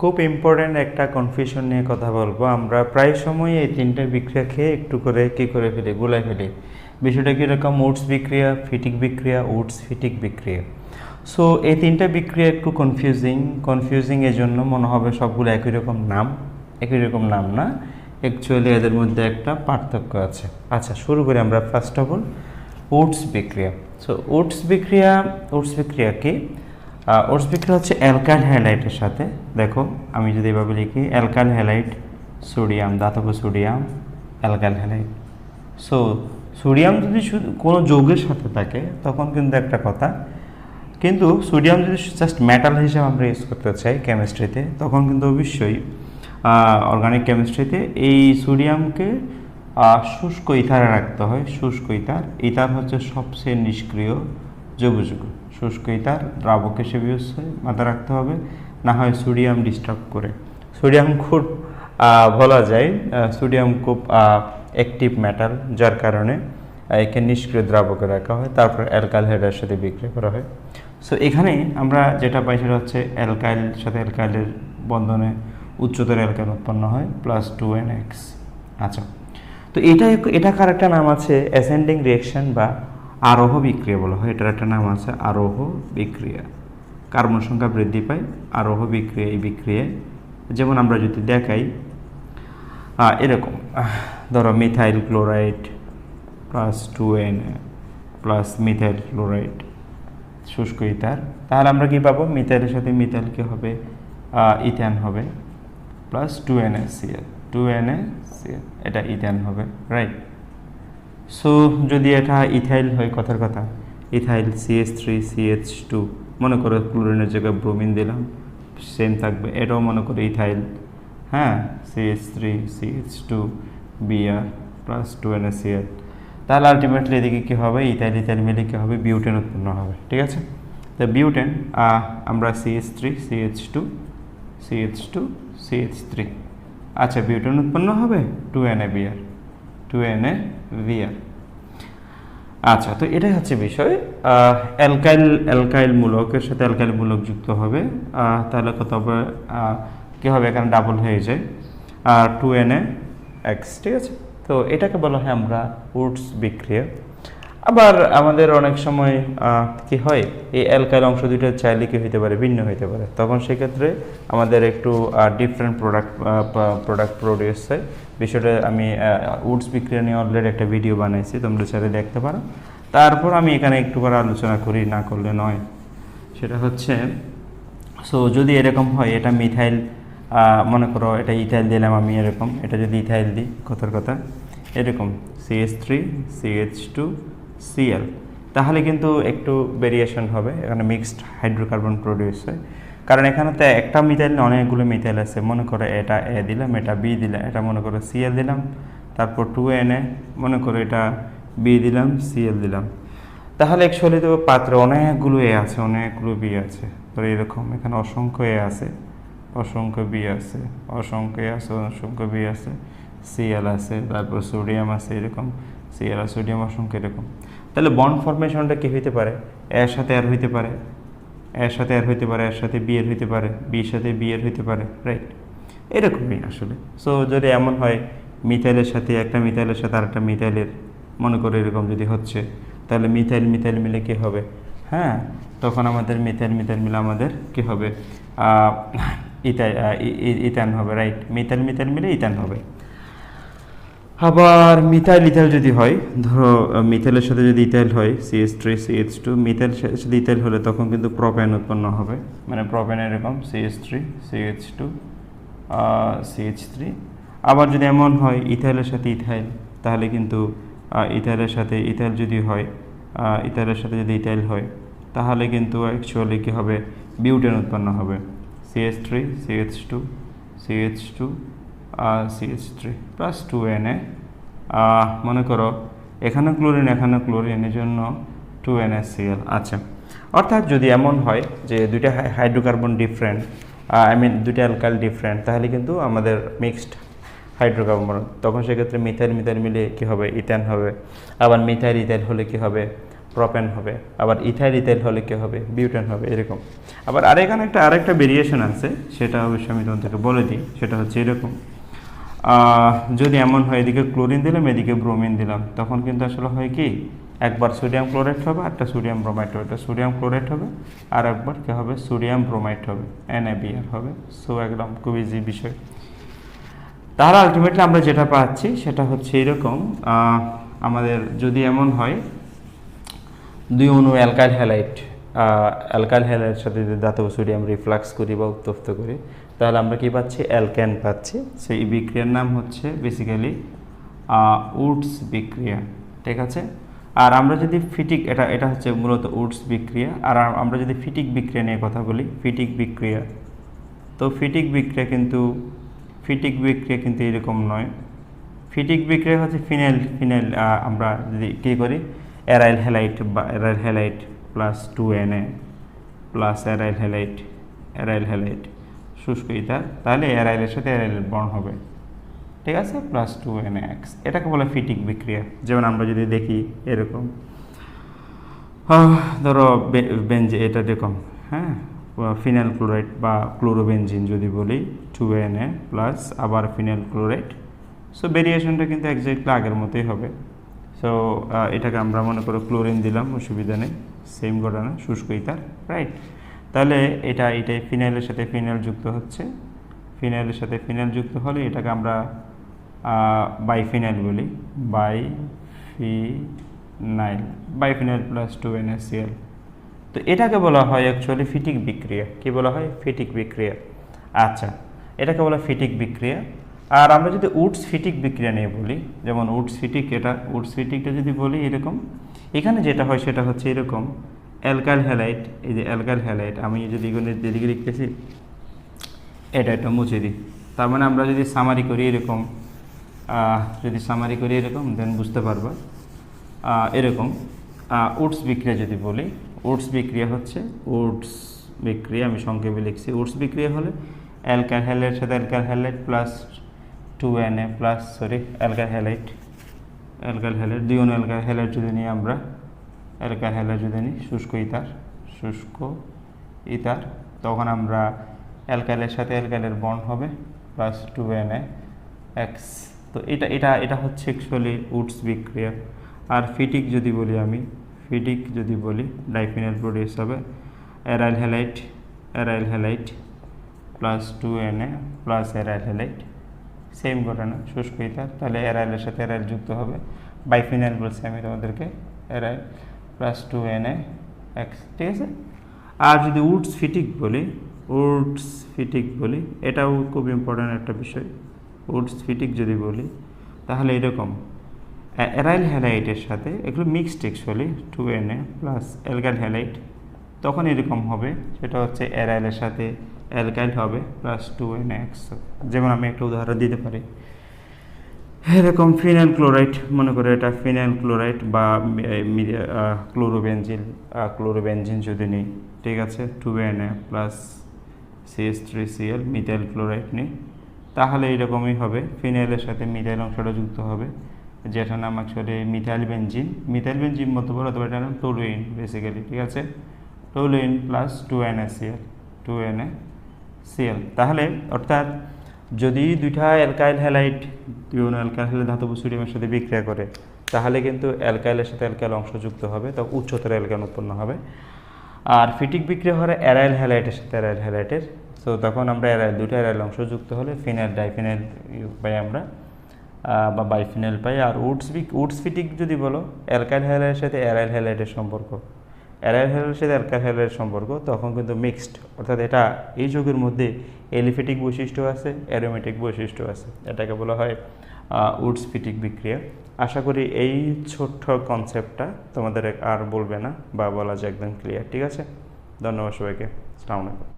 খুব ইম্পর্ট্যান্ট একটা কনফিউশন নিয়ে কথা বলব। আমরা প্রায় সময় এই তিনটে বিক্রিয়া খেয়ে একটু করে কি করে ফেলি, গুলাই ফেলি। বিষয়টা কীরকম উডস বিক্রিয়া, ফিটিক বিক্রিয়া উডস ফিটিক বিক্রিয়া। সো এই তিনটা বিক্রিয়া একটু কনফিউজিং কনফিউজিং এর জন্য মনে হবে সবগুলো একই রকম নাম, একই রকম নাম না। অ্যাকচুয়ালি এদের মধ্যে একটা পার্থক্য আছে। আচ্ছা শুরু করি আমরা। ফার্স্ট অফ অল উডস বিক্রিয়া। সো উডস বিক্রিয়া উডস বিক্রিয়া কি? ওটস বিক্রিয়া হচ্ছে অ্যালকাইল হ্যালাইটের সাথে। দেখো, আমি যদি এভাবে লিখি অ্যালকাইল হ্যালাইট সোডিয়াম ধাতব sodium alkyl halide so sodium যদি কোনো যৌগের সাথে থাকে, তখন কিন্তু একটা কথা। কিন্তু সোডিয়াম যদি জাস্ট মেটাল হিসেবে আমরা ইউজ করতে চাই কেমিস্ট্রিতে তখন কিন্তু অবশ্যই অর্গানিক কেমিস্ট্রিতে এই সোডিয়ামকে শুষ্ক ইথারে রাখতে হয়, শুষ্ক ইথার। ইথার হচ্ছে সবচেয়ে নিষ্ক্রিয় যৌগযুগ শুষ্ক ইথার দ্রাবক হিসেবে ইউজ হয় মাথায় রাখতে হবে, না হয় সোডিয়াম ডিস্টার্ব করে। সোডিয়াম খুব বলা যায় সোডিয়াম খুব অ্যাক্টিভ মেটাল যার কারণে একে নিষ্ক্রিয় দ্রাবকে রাখা হয়, তারপর অ্যালকাইল হেডের সাথে বিক্রি করা হয়। সো এখানে আমরা যেটা পাই সেটা হচ্ছে অ্যালকাইল সাথে অ্যালকাইলের বন্ধনে উচ্চতর অ্যালকাইল উৎপন্ন হয় প্লাস টু এন এক্স আচ্ছা। তো এটা এটা কার একটা নাম আছে অ্যাসেন্ডিং রিয়েকশন বা আরোহ বিক্রিয়া বলা হয়। এটার একটা নাম আছে আরোহ বিক্রিয়া। কার্বন সংখ্যা বৃদ্ধি পায়, আরোহ বিক্রিয়া, এই বিক্রিয়ায়। যেমন আমরা যদি দেখাই এরকম। ধরো methyl chloride plus two N plus methyl chloride শুষ্ক ইথার তাহলে আমরা কি পাবো? মিথাইলের সাথে মিথাইল কি হবে? ইথ্যান হবে। Plus two N A CL two N A CL এটা ইথ্যান হবে রাইট সো যদি এটা ইথাইল হয়, কথার কথা। Ethyl CS three CH two মনে করো ক্লোরিনের জায়গায় ব্রোমিন দিলাম সেম থাকবে। এটাও মনে করো ইথাইল। হ্যাঁ CH three CH two BR plus two N CL তাহলে আলটিমেটলি এদিকে কী হবে? ইথাইল ইথাইল মিলে কী হবে? বিউটেন উৎপন্ন হবে, ঠিক আছে? তো বিউটেন আমরা CH three CH two CH two CH three আচ্ছা বিউটেন উৎপন্ন হবে? Two N A BR two N A BR আচ্ছা তো এটাই হচ্ছে বিষয়। অ্যালকাইল অ্যালকাইল মূলকের সাথে অ্যালকাইল মূলক যুক্ত হবে। তাহলে কত হবে? কি হবে? এখানে ডাবল হয়ে যায়। আর টু এন এ এক্স ঠিক আছে? তো এটাকে বলা হয় আমরা উডস বিক্রিয়া। আবার আমাদের অনেক সময় কি হয়, এই অ্যালকাইল অংশ দুইটা চাইলে কি হইতে পারে, ভিন্ন হইতে পারে। তখন সেক্ষেত্রে আমাদের একটু ডিফারেন্ট প্রোডাক্ট প্রোডাক্ট প্রডিউস হয় বিষয়টা আমি উডস বিক্রিয়া নিয়ে অলরেডি একটা ভিডিও বানাইছি, তোমরা চাইলে দেখতে পারো। তারপর আমি এখানে একটু করে আলোচনা করি, না করলে নয়। সেটা হচ্ছে সো যদি এরকম হয়, এটা মিথাইল মনে করো এটা ইথাইল দিলাম আমি এরকম, এটা যদি ইথাইল দিই, কথার কথা, এরকম CS three CH two CL তাহলে কিন্তু একটু ভেরিয়েশন হবে, এখানে মিক্সড হাইড্রোকার্বন প্রডিউস হয়। কারণ এখানে তো একটা মিথাইল না অনেকগুলো মিথাইল আছে, মনে করো এটা এ দিলাম, এটা বি দিলাম, এটা মনে করো সিএল দিলাম, তারপর টু এন মনে করো এটা বি দিলাম সিএল দিলাম। তাহলে অ্যাকচুয়ালি তো পাত্রে অনেকগুলো এ আছে, অনেকগুলো বি আছে, তো এরকম। এখানে অসংখ্য এ আছে, অসংখ্য বি আছে, অসংখ্য এ আছে, অসংখ্য বি আছে। সিএল আছে তারপর সোডিয়াম আছে এরকম সিএল আর সোডিয়াম অসংখ্য এরকম। তাহলে বন্ড ফরমেশনটা কি হইতে পারে? এর সাথে আর হইতে পারে এর সাথে আর হইতে পারে এর সাথে বি এর হইতে পারে বির সাথে বি এর হইতে পারে রাইট এরকমই আসলে। সো যদি এমন হয় মিথাইলের সাথে একটা মিথাইলের সাথে আরেকটা মিথাইলের মনে করে এরকম যদি হচ্ছে তাহলে মিথাইল মিথাইল মিলে কি হবে? হ্যাঁ তখন আমাদের মিথাইল মিথাইল মিলে আমাদের কি হবে? আহ, ইথাই আহ, ই- ই- ইথান হবে রাইট মিথাইল মিথাইল মিলে ইথান হবে। আবার মিথাইল, ইথাইল যদি হয়, ধরো মিথাইলের সাথে যদি ইথাইল হয় CS three C CS two methyl সাথে ইথাইল হলে তখন কিন্তু প্রোপেন উৎপন্ন হবে। মানে প্রোপেন এরকম CS three CH two CH three আবার যদি এমন হয়, ইথাইলের সাথে ইথাইল, তাহলে কিন্তু ইথাইলের সাথে ইথাইল যদি হয় ইথাইলের সাথে যদি ইথাইল হয়, তাহলে কিন্তু অ্যাকচুয়ালি কী হবে? বিউটেন উৎপন্ন হবে। CS three CH two CH two CH three plus two N A মনে করো, এখানে ক্লোরিন এখানে ক্লোরিন এর জন্য টু এন সিএল আচ্ছা অর্থাৎ যদি এমন হয় যে দুইটা হাইড্রোকার্বন ডিফারেন্ট আই মিন দুইটা অ্যালকাইল ডিফারেন্ট তাহলে কিন্তু আমাদের মিক্সড হাইড্রোকার্বন তখন সেক্ষেত্রে মিথাইল মিথাইল মিলে কী হবে? ইথ্যান হবে। আবার মিথাইল ইথাইল হলে কী হবে? প্রপেন হবে। আবার ইথাইল ইথাইল হলে কি হবে? বিউটেন হবে, এরকম। আবার আর এখানে একটা, আরেকটা ভেরিয়েশন আছে, সেটা অবশ্যই আমি তোমাদেরকে বলে দিই, সেটা হচ্ছে এরকম। যদি এমন হয়, এদিকে ক্লোরিন দিলাম, এদিকে ব্রোমিন দিলাম, তখন কিন্তু আসলে হয় কি, একবার সোডিয়াম ক্লোরাইড হবে একটা সোডিয়াম ব্রোমাইড হবে। এটা সোডিয়াম ক্লোরাইড হবে, আর একবার কি হবে সোডিয়াম ব্রোমাইড হবে এনএবিআর হবে। সো একদম খুব ইজি বিষয়। তাহলে আলটিমেটলি আমরা যেটা পাচ্ছি, সেটা হচ্ছে এরকম আমাদের যদি এমন হয়, দুই অণু অ্যালকাইল হ্যালাইট অ্যালকাইল হ্যালাইটের সাথে যদি ধাতব সোডিয়াম রিফ্লাক্স করি বা উত্তপ্ত করি তাহলে আমরা কি পাচ্ছি? অ্যালকেন পাচ্ছি। সেই বিক্রিয়ার নাম হচ্ছে বেসিক্যালি উডস বিক্রিয়া, ঠিক আছে? আর আমরা যদি ফিটিক, এটা এটা হচ্ছে মূলত উডস বিক্রিয়া। আর আমরা যদি ফিটিক বিক্রিয়া নিয়ে কথা বলি, ফিটিক বিক্রিয়া। তো ফিটিক বিক্রিয়া কিন্তু, ফিটিক বিক্রিয়া কিন্তু এরকম নয়। ফিটিক বিক্রিয়া হচ্ছে ফিনাইল ফিনাইল আমরা যদি কী করি? অ্যারাইল হ্যালাইট বা, aryl halide plus two N A, plus aryl halide aryl halide শুষ্ক ইথার, তাহলে অ্যারাইলের সাথে অ্যারাইলের বর্ণ হবে। ঠিক আছে? প্লাস টু এন এক্স এটাকে বলে ফিটিক বিক্রিয়া। যেমন আমরা যদি দেখি, এরকম। ধরো বেঞ্জ এটা দেখুন হ্যাঁ? ফিনাইল ক্লোরাইড বা ক্লোরোবেনজিন যদি বলি টু এন এ প্লাস আবার ফিনাইল ক্লোরাইড সো ভেরিয়েশনটা কিন্তু একজাক্টলি আগের মতোই হবে। সো এটাকে আমরা মনে করো ক্লোরিন দিলাম, অসুবিধা নেই। সেম ঘটনা, শুষ্ক ইতার রাইট তাহলে এটা এটাই ফিনাইলের সাথে ফিনাইল যুক্ত হচ্ছে। ফিনাইলের সাথে ফিনাইল যুক্ত হলে এটাকে আমরা বাই ফিনাইল বলি। Biphenyl biphenyl plus two NACL তো এটাকে বলা হয় অ্যাকচুয়ালি ফিটিক বিক্রিয়া। কি বলা হয়? ফিটিক বিক্রিয়া। আচ্ছা এটাকে বলা ফিটিক বিক্রিয়া। আর আমরা যদি উডস ফিটিক বিক্রিয়া নিয়ে বলি, যেমন উডস ফিটিক এটা, উডস ফিটিকটা যদি বলি এরকম, এখানে যেটা হয় সেটা হচ্ছে এরকম। অ্যালকাইল হ্যালাইট এই যে অ্যালকাইল হ্যালাইট আমি যদি এখানে যেদিকে লিখতেছি, এটা একটা মুছে দিই। তার মানে আমরা যদি সামারি করি এরকম যদি সামারি করি এরকম দেন বুঝতে পারবা এরকম উডস বিক্রিয়া যদি বলি উডস বিক্রিয়া হচ্ছে উডস বিক্রিয়া, আমি সংক্ষেপে লিখছি উডস বিক্রিয়া হলে অ্যালকাল হ্যালাইট সাথে alkyl halide plus two N A plus sorry alkyl halide alkyl halide দুই অনু অ্যালকাল হ্যালাইট যদি নিয়ে আমরা অ্যালকাল হ্যালাইট যদি নিই শুষ্ক ইতার শুষ্ক ইতার। তখন আমরা অ্যালকাইলের সাথে অ্যালকাইলের বন্ড হবে প্লাস টু এন এক্স তো এটা এটা এটা হচ্ছে অ্যাকচুয়ালি উডস বিক্রিয়া। আর ফিটিক যদি বলি আমি, ফিটিক যদি বলি ডাইফিনাল প্রোডিউস হবে aryl halide aryl halide plus two N A plus aryl halide same ঘটনা, শুষ্ক ইতার, তাহলে অ্যারাইলের সাথে অ্যারাইল যুক্ত হবে। বাইফিনাল বলছি আমি তোমাদেরকে aryl plus two N A X, ঠিক আছে? আর যদি উডস ফিটিক বলি, উডস ফিটিক বলি, এটাও খুব ইম্পর্ট্যান্ট একটা বিষয়। উডস ফিটিক যদি বলি, তাহলে এরকম। অ্যারাইল হ্যালাইটের সাথে এগুলো mixed actually two N A plus alkyl halide তখন এরকম হবে। সেটা হচ্ছে অ্যারাইলের সাথে অ্যালকাইল হবে প্লাস টু এন এক্স যেমন আমি একটা উদাহরণ দিতে পারি। এরকম ফিনাইল ক্লোরাইড, মনে করে এটা ফিনাইল ক্লোরাইড বা ক্লোরোবেনজিন ক্লোরোবেনজিন যদি নিই, ঠিক আছে? Two A plus CS three CL methyl chloride নিই। তাহলে এরকমই হবে, ফিনাইলের সাথে মিথাইল অংশটা যুক্ত হবে। যেটা নাম actually methyl benzene methyl benzene মতো বলো অথবা এটার নাম টোলুইন বেসিক্যালি ঠিক আছে? Toluene plus two N A CL two N A CL তাহলে অর্থাৎ যদি দুইটা অ্যালকাইল হ্যালাইট দুই অ্যালকাইল হ্যালাইট ধাতব সোডিয়ামের সাথে বিক্রিয়া করে, তাহলে কিন্তু অ্যালকাইলের সাথে অ্যালকাইল অংশ যুক্ত হবে তখন উচ্চতর অ্যালকাইল উৎপন্ন হবে। আর ফিটিক বিক্রিয়া হয় অ্যারাইল হ্যালাইটের সাথে অ্যারাইল হ্যালাইটের সো তখন আমরা অ্যারাইল দুটো অ্যারাইল অংশ যুক্ত হলে ফিনাইল, ডাইফিনাইল পাই আমরা বা বাইফিনাইল পাই। আর উডস উডস ফিটিক যদি বলো, অ্যালকাইল হ্যালাইটের সাথে অ্যারাইল হ্যালাইটের সম্পর্ক। অ্যারাইল হ্যালাইটের সাথে অ্যালকাইল হ্যালাইটের সম্পর্ক তখন কিন্তু মিক্সড অর্থাৎ এটা এই যুগের মধ্যে এলিফেটিক বৈশিষ্ট্য আছে, অ্যারোমেটিক বৈশিষ্ট্য আছে, এটাকে বলা হয় উডস ফিটিক বিক্রিয়া। আশা করি এই ছোট্ট কনসেপ্টটা তোমাদের আর বলবে না বা বলা যায় একদম ক্লিয়ার ঠিক আছে? ধন্যবাদ সবাইকে, আসসালামু আলাইকুম।